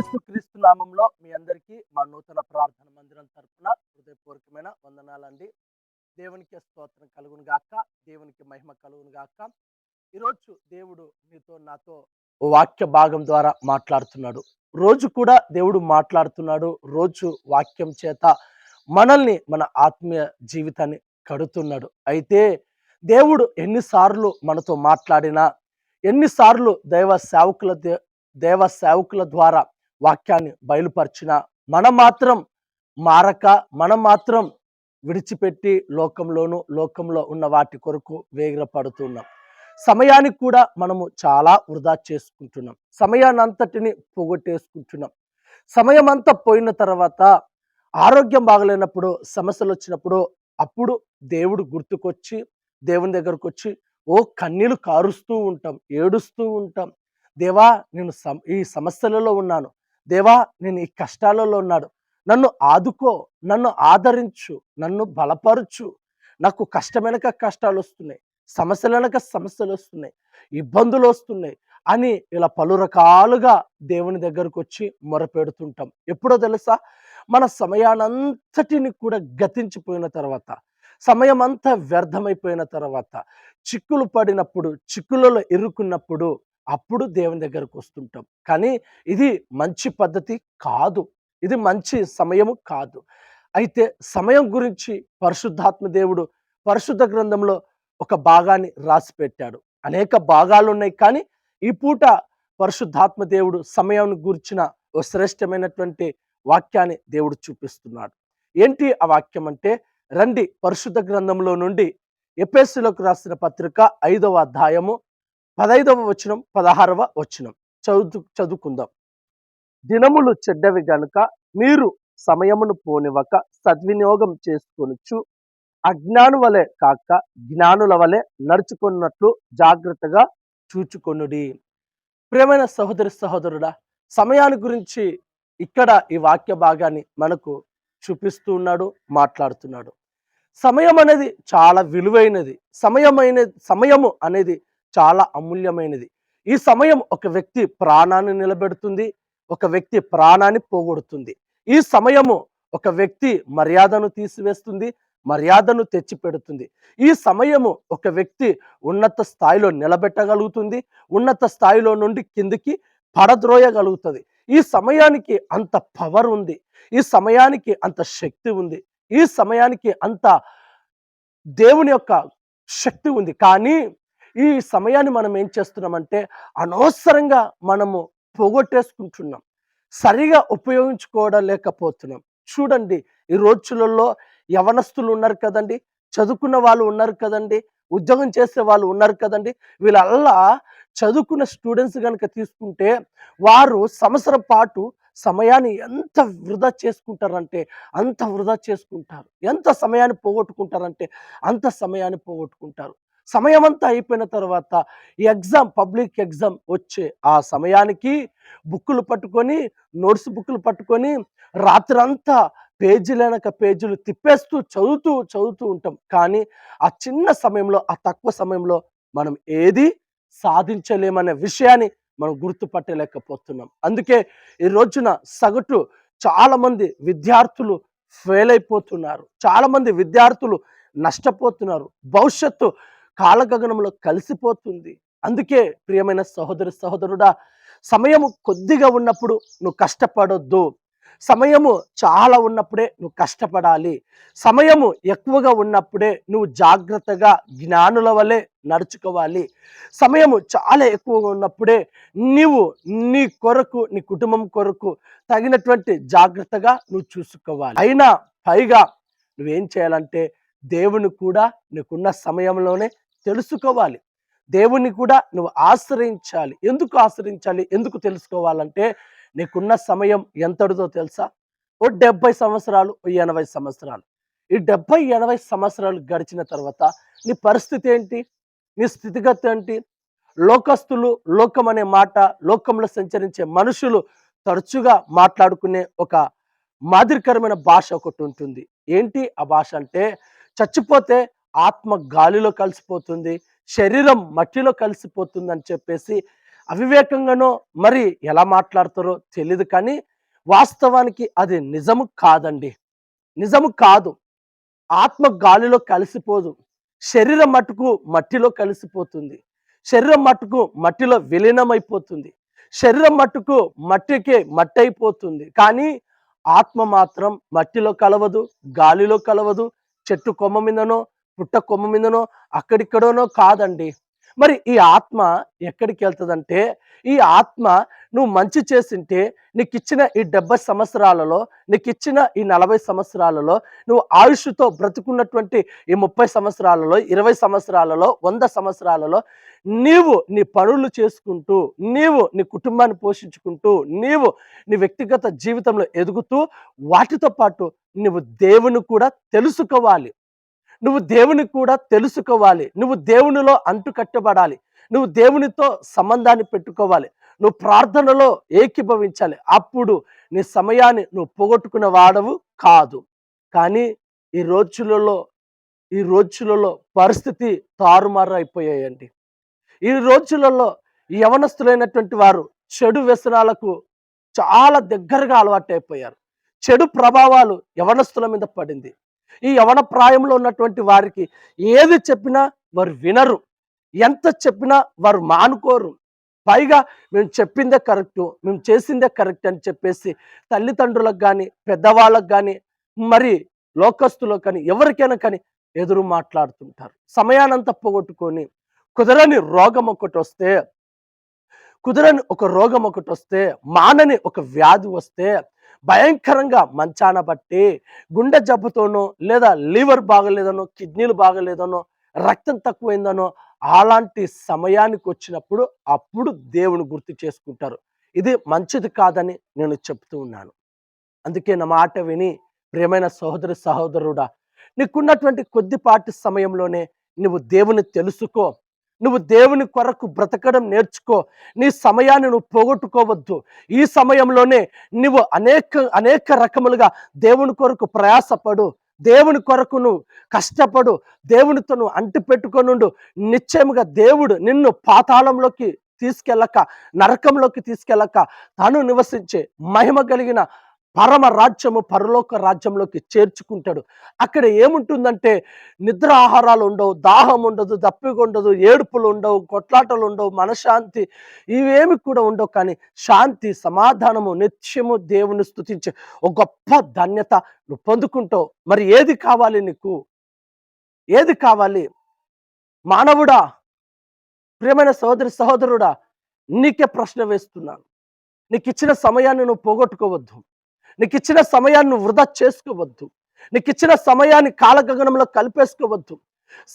యేసు క్రీస్తు నామంలో మీ అందరికీ మా నూతన ప్రార్థన మందిరం తరపున హృదయపూర్వకమైన వందనాలండి. దేవునికి స్తోత్రం కలుగును గాక. దేవునికి మహిమ కలుగును గాక. ఈరోజు దేవుడు మీతో నాతో వాక్య భాగం ద్వారా మాట్లాడుతున్నాడు. రోజు కూడా దేవుడు మాట్లాడుతున్నాడు. రోజు వాక్యం చేత మనల్ని మన ఆత్మీయ జీవితాన్ని కడుతున్నాడు. అయితే దేవుడు ఎన్నిసార్లు మనతో మాట్లాడినా ఎన్నిసార్లు దైవ సేవకుల దే- దేవ సేవకుల ద్వారా వాక్యాన్ని బయలుపరిచిన మనం మాత్రం మారక మనం మాత్రం విడిచిపెట్టి లోకంలోను లోకంలో ఉన్న వాటి కొరకు వేగిరపడుతున్నాం. సమయానికి కూడా మనము చాలా వృధా చేసుకుంటున్నాం. సమయాన్ని అంతటిని పోగొట్టేసుకుంటున్నాం. సమయం అంతా పోయిన తర్వాత ఆరోగ్యం బాగలేనప్పుడు సమస్యలు వచ్చినప్పుడు అప్పుడు దేవుడు గుర్తుకొచ్చి దేవుని దగ్గరకు వచ్చి ఓ కన్నీళ్ళు కారుస్తూ ఉంటాం ఏడుస్తూ ఉంటాం. దేవా నేను సమ- ఈ సమస్యలలో ఉన్నాను. దేవా నేను ఈ కష్టాలలో ఉన్నాడు నన్ను ఆదుకో నన్ను ఆదరించు నన్ను బలపరుచు. నాకు కష్టమైనక కష్టాలు వస్తున్నాయి సమస్యలనక సమస్యలు వస్తున్నాయి ఇబ్బందులు వస్తున్నాయి అని ఇలా పలు రకాలుగా దేవుని దగ్గరకు వచ్చి మొరపెడుతుంటాం. ఎప్పుడో తెలుసా? మన సమయానంతటిని కూడా గతించిపోయిన తర్వాత సమయం అంతా వ్యర్థమైపోయిన తర్వాత చిక్కులు పడినప్పుడు చిక్కులలో ఇరుక్కున్నప్పుడు అప్పుడు దేవుని దగ్గరకు వస్తుంటాం. కానీ ఇది మంచి పద్ధతి కాదు. ఇది మంచి సమయము కాదు. అయితే సమయం గురించి పరిశుద్ధాత్మ దేవుడు పరిశుద్ధ గ్రంథంలో ఒక భాగాన్ని రాసి పెట్టాడు. అనేక భాగాలు ఉన్నాయి కానీ ఈ పూట పరిశుద్ధాత్మ దేవుడు సమయం గురించిన ఓ శ్రేష్టమైనటువంటి వాక్యాన్ని దేవుడు చూపిస్తున్నాడు. ఏంటి ఆ వాక్యం అంటే రండి పరిశుద్ధ గ్రంథంలో నుండి ఎపిఎస్సిలోకి రాసిన పత్రిక ఐదవ అధ్యాయము పదైదవ వచనం పదహారవ వచనం. చదువు చదువుకుందాం. దినములు చెడ్డవి గనుక మీరు సమయమును పోనివ్వక సద్వినియోగం చేసుకొనుచు అజ్ఞాను వలె కాక జ్ఞానుల వలె నడుచుకున్నట్లు జాగ్రత్తగా చూచుకొనుడి. ప్రేమైన సహోదరి సహోదరుడా సమయాన్ని గురించి ఇక్కడ ఈ వాక్య భాగాన్ని మనకు చూపిస్తూ ఉన్నాడు మాట్లాడుతున్నాడు. సమయం అనేది చాలా విలువైనది. సమయమైన సమయము అనేది చాలా అమూల్యమైనది. ఈ సమయం ఒక వ్యక్తి ప్రాణాన్ని నిలబెడుతుంది ఒక వ్యక్తి ప్రాణాన్ని పోగొడుతుంది. ఈ సమయము ఒక వ్యక్తి మర్యాదను తీసివేస్తుంది మర్యాదను తెచ్చిపెడుతుంది. ఈ సమయము ఒక వ్యక్తి ఉన్నత స్థాయిలో నిలబెట్టగలుగుతుంది ఉన్నత స్థాయిలో నుండి కిందికి పడద్రోయగలుగుతుంది. ఈ సమయానికి అంత పవర్ ఉంది ఈ సమయానికి అంత శక్తి ఉంది ఈ సమయానికి అంత దేవుని యొక్క శక్తి ఉంది. కానీ ఈ సమయాన్ని మనం ఏం చేస్తున్నామంటే అనవసరంగా మనము పోగొట్టేసుకుంటున్నాం. సరిగా ఉపయోగించుకోవడం లేకపోతున్నాం. చూడండి ఈ రోజులలో యవనస్తులు ఉన్నారు కదండి చదువుకున్న వాళ్ళు ఉన్నారు కదండి ఉద్యోగం చేసే వాళ్ళు ఉన్నారు కదండి వీళ్ళల్లా చదువుకున్న స్టూడెంట్స్ కనుక తీసుకుంటే వారు సంవత్సరం పాటు సమయాన్ని ఎంత వృధా చేసుకుంటారంటే అంత వృధా చేసుకుంటారు. ఎంత సమయాన్ని పోగొట్టుకుంటారంటే అంత సమయాన్ని పోగొట్టుకుంటారు. సమయం అంతా అయిపోయిన తర్వాత ఈ ఎగ్జామ్ పబ్లిక్ ఎగ్జామ్ వచ్చే ఆ సమయానికి బుక్కులు పట్టుకొని నోట్స్ బుక్కులు పట్టుకొని రాత్రంతా పేజీలనక పేజీలు తిప్పేస్తూ చదువుతూ చదువుతూ ఉంటాం. కానీ ఆ చిన్న సమయంలో ఆ తక్కువ సమయంలో మనం ఏది సాధించలేమనే విషయాన్ని మనం గుర్తుపట్టలేకపోతున్నాం. అందుకే ఈ రోజున సగటు చాలామంది విద్యార్థులు ఫెయిల్ అయిపోతున్నారు. చాలామంది విద్యార్థులు నష్టపోతున్నారు. భవిష్యత్తు కాలగగనంలో కలిసిపోతుంది. అందుకే ప్రియమైన సహోదరి సహోదరుడా సమయము కొద్దిగా ఉన్నప్పుడు నువ్వు కష్టపడొద్దు. సమయము చాలా ఉన్నప్పుడే నువ్వు కష్టపడాలి. సమయము ఎక్కువగా ఉన్నప్పుడే నువ్వు జాగ్రత్తగా జ్ఞానుల వలె నడుచుకోవాలి. సమయము చాలా ఎక్కువగా ఉన్నప్పుడే నీవు నీ కొరకు నీ కుటుంబం కొరకు తగినటువంటి జాగ్రత్తగా నువ్వు చూసుకోవాలి. అయినా పైగా నువ్వేం చేయాలంటే దేవుని కూడా నీకున్న సమయంలోనే తెలుసుకోవాలి. దేవుణ్ణి కూడా నువ్వు ఆశ్రయించాలి. ఎందుకు ఆశ్రయించాలి? ఎందుకు తెలుసుకోవాలంటే నీకున్న సమయం ఎంతటిదో తెలుసా? ఓ డెబ్బై సంవత్సరాలు ఓ ఎనభై సంవత్సరాలు. ఈ డెబ్బై ఎనభై సంవత్సరాలు గడిచిన తర్వాత నీ పరిస్థితి ఏంటి? నీ స్థితిగతి ఏంటి? లోకస్తులు లోకం అనే మాట లోకంలో సంచరించే మనుషులు తరచుగా మాట్లాడుకునే ఒక మాదిరికరమైన భాష ఒకటి ఉంటుంది. ఏంటి ఆ భాష అంటే చచ్చిపోతే ఆత్మ గాలిలో కలిసిపోతుంది శరీరం మట్టిలో కలిసిపోతుంది అని చెప్పేసి అవివేకంగానో మరి ఎలా మాట్లాడతారో తెలియదు కానీ వాస్తవానికి అది నిజము కాదండి. నిజము కాదు. ఆత్మ గాలిలో కలిసిపోదు. శరీరం మట్టుకు మట్టిలో కలిసిపోతుంది. శరీరం మట్టుకు మట్టిలో విలీనమైపోతుంది. శరీరం మట్టుకు మట్టికి మట్టి అయిపోతుంది కానీ ఆత్మ మాత్రం మట్టిలో కలవదు గాలిలో కలవదు చెట్టు కొమ్మ మీదనో పుట్ట కొమ్మ మీదనో అక్కడిక్కడోనో కాదండి. మరి ఈ ఆత్మ ఎక్కడికి వెళ్తుందంటే ఈ ఆత్మ నువ్వు మంచి చేసింటే నీకు ఇచ్చిన ఈ డెబ్బై సంవత్సరాలలో నీకు ఇచ్చిన ఈ నలభై సంవత్సరాలలో నువ్వు ఆయుష్తో బ్రతుకున్నటువంటి ఈ ముప్పై సంవత్సరాలలో ఇరవై సంవత్సరాలలో వంద సంవత్సరాలలో నీవు నీ పనులు చేసుకుంటూ నీవు నీ కుటుంబాన్ని పోషించుకుంటూ నీవు నీ వ్యక్తిగత జీవితంలో ఎదుగుతూ వాటితో పాటు నువ్వు దేవుని కూడా తెలుసుకోవాలి. నువ్వు దేవుని కూడా తెలుసుకోవాలి. నువ్వు దేవునిలో అంటు కట్టబడాలి. నువ్వు దేవునితో సంబంధాన్ని పెట్టుకోవాలి. నువ్వు ప్రార్థనలో ఏకీభవించాలి. అప్పుడు నీ సమయాన్ని నువ్వు పోగొట్టుకున్న వాడవు కాదు. కానీ ఈ రోజులలో ఈ రోజులలో పరిస్థితి తారుమారు అయిపోయాయండి. ఈ రోజులలో యవనస్తులైనటువంటి వారు చెడు వ్యసనాలకు చాలా దగ్గరగా అలవాటు అయిపోయారు చెడు ప్రభావాలు యవనస్తుల మీద పడింది. ఈ యవన ప్రాయంలో ఉన్నటువంటి వారికి ఏది చెప్పినా వారు వినరు. ఎంత చెప్పినా వారు మానుకోరు. పైగా మేము చెప్పిందే కరెక్ట్ మేము చేసిందే కరెక్ట్ అని చెప్పేసి తల్లిదండ్రులకు కానీ పెద్దవాళ్ళకు కానీ మరి లోకస్తులకు కానీ ఎవరికైనా కానీ ఎదురు మాట్లాడుతుంటారు. సమయానంతా పోగొట్టుకొని కుదరని రోగం ఒకటి వస్తే కుదరని ఒక రోగం ఒకటి వస్తే మానని ఒక వ్యాధి వస్తే భయంకరంగా మంచాన బట్టి గుండె జబ్బుతోనో లేదా లివర్ బాగలేదనో కిడ్నీలు బాగలేదనో రక్తం తక్కువైందనో అలాంటి సమయానికి వచ్చినప్పుడు అప్పుడు దేవుని గుర్తు చేసుకుంటారు. ఇది మంచిది కాదని నేను చెప్తూ ఉన్నాను. అందుకే నా మాట విని ప్రియమైన సహోదరి సహోదరుడా నీకున్నటువంటి కొద్దిపాటి సమయంలోనే నువ్వు దేవుని తెలుసుకో నువ్వు దేవుని కొరకు బ్రతకడం నేర్చుకో. నీ సమయాన్ని నువ్వు పోగొట్టుకోవద్దు. ఈ సమయంలోనే నువ్వు అనేక అనేక రకములుగా దేవుని కొరకు ప్రయాసపడు. దేవుని కొరకు నువ్వు కష్టపడు. దేవునితో నువ్వు అంటి పెట్టుకొనుండు నిశ్చయముగా దేవుడు నిన్ను పాతాళంలోకి తీసుకెళ్ళక నరకంలోకి తీసుకెళ్ళక తను నివసించే మహిమ కలిగిన పరమ రాజ్యము పరలోక రాజ్యంలోకి చేర్చుకుంటాడు. అక్కడ ఏముంటుందంటే నిద్ర ఆహారాలు ఉండవు దాహం ఉండదు దప్పిక ఉండదు ఏడుపులు ఉండవు కొట్లాటలు ఉండవు మనశ్శాంతి ఇవేమి కూడా ఉండవు. కానీ శాంతి సమాధానము నిత్యము దేవుని స్థుతించే ఒక గొప్ప ధన్యత నువ్వు పొందుకుంటావు. మరి ఏది కావాలి నీకు? ఏది కావాలి? మానవుడా ప్రియమైన సహోదరి సహోదరుడా నీకే ప్రశ్న వేస్తున్నాను. నీకు ఇచ్చిన సమయాన్ని నువ్వు పోగొట్టుకోవద్దు. నీకు ఇచ్చిన సమయాన్ని నువ్వు వృధా చేసుకోవద్దు. నీకు ఇచ్చిన సమయాన్ని కాలగగనంలో కలిపేసుకోవద్దు.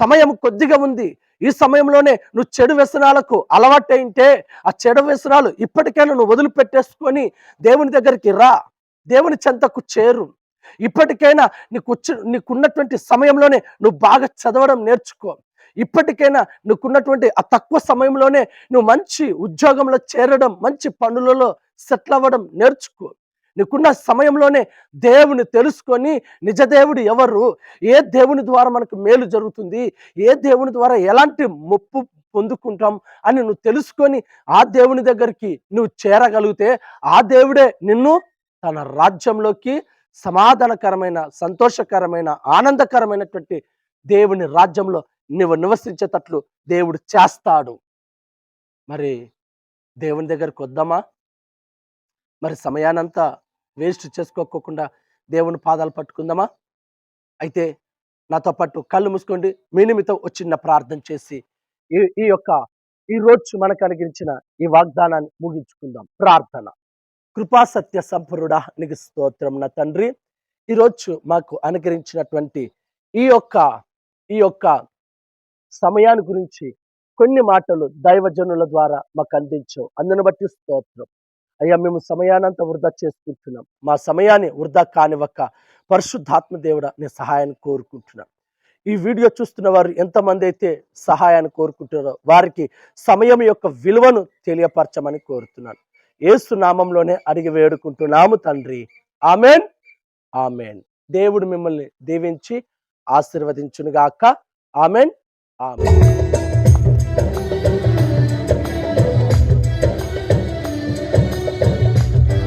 సమయం కొద్దిగా ఉంది. ఈ సమయంలోనే నువ్వు చెడు వ్యసనాలకు అలవాటైంటే ఆ చెడు వ్యసనాలు ఇప్పటికైనా నువ్వు వదిలిపెట్టేసుకొని దేవుని దగ్గరికి రా. దేవుని చెంతకు చేరు. ఇప్పటికైనా నీకు నీకున్నటువంటి సమయంలోనే నువ్వు బాగా చదవడం నేర్చుకో. ఇప్పటికైనా నీకున్నటువంటి ఆ తక్కువ సమయంలోనే నువ్వు మంచి ఉద్యోగంలో చేరడం మంచి పనులలో సెటిల్ అవ్వడం నేర్చుకో. నీకున్న సమయంలోనే దేవుని తెలుసుకొని నిజ దేవుడు ఎవరు? ఏ దేవుని ద్వారా మనకు మేలు జరుగుతుంది? ఏ దేవుని ద్వారా ఎలాంటి ముప్పు పొందుకుంటాం అని నువ్వు తెలుసుకొని ఆ దేవుని దగ్గరికి నువ్వు చేరగలిగితే ఆ దేవుడే నిన్ను తన రాజ్యంలోకి సమాధానకరమైన సంతోషకరమైన ఆనందకరమైనటువంటి దేవుని రాజ్యంలో నువ్వు నివసించేటట్లు దేవుడు చేస్తాడు. మరి దేవుని దగ్గరకు వద్దామా? మరి సమయానంతా వేస్ట్ చేసుకోకుండా దేవుని పాదాలు పట్టుకుందామా? అయితే నాతో పాటు కళ్ళు మూసుకోండి. మీ నిమిత్తం వచ్చిన ప్రార్థన చేసి ఈ ఈ యొక్క ఈ రోజు మనకు అనుగించిన ఈ వాగ్దానాన్ని ముగించుకుందాం. ప్రార్థన. కృపా సత్య సంపరుడా నీకు స్తోత్రం నా తండ్రి. ఈరోజు మాకు అనుగ్రహించినటువంటి ఈ యొక్క ఈ యొక్క సమయాన్ని గురించి కొన్ని మాటలు దైవజనుల ద్వారా మాకు అందించవు అందును బట్టి స్తోత్రం. అయ్యా మేము సమయానంతా వృధా చేసుకుంటున్నాం. మా సమయాన్ని వృధా కానివ్వక పరిశుద్ధాత్మ దేవుడ నేను సహాయాన్ని కోరుకుంటున్నాను ఈ వీడియో చూస్తున్న వారు ఎంతమంది అయితే సహాయాన్ని కోరుకుంటున్నారో వారికి సమయం యొక్క విలువను తెలియపరచమని కోరుతున్నాను. ఏసు నామంలోనే అడిగి వేడుకుంటున్నాము తండ్రి. ఆమెన్. ఆమెన్. దేవుడు మిమ్మల్ని దీవించి ఆశీర్వదించునుగాక. ఆమెన్. ఆమెన్.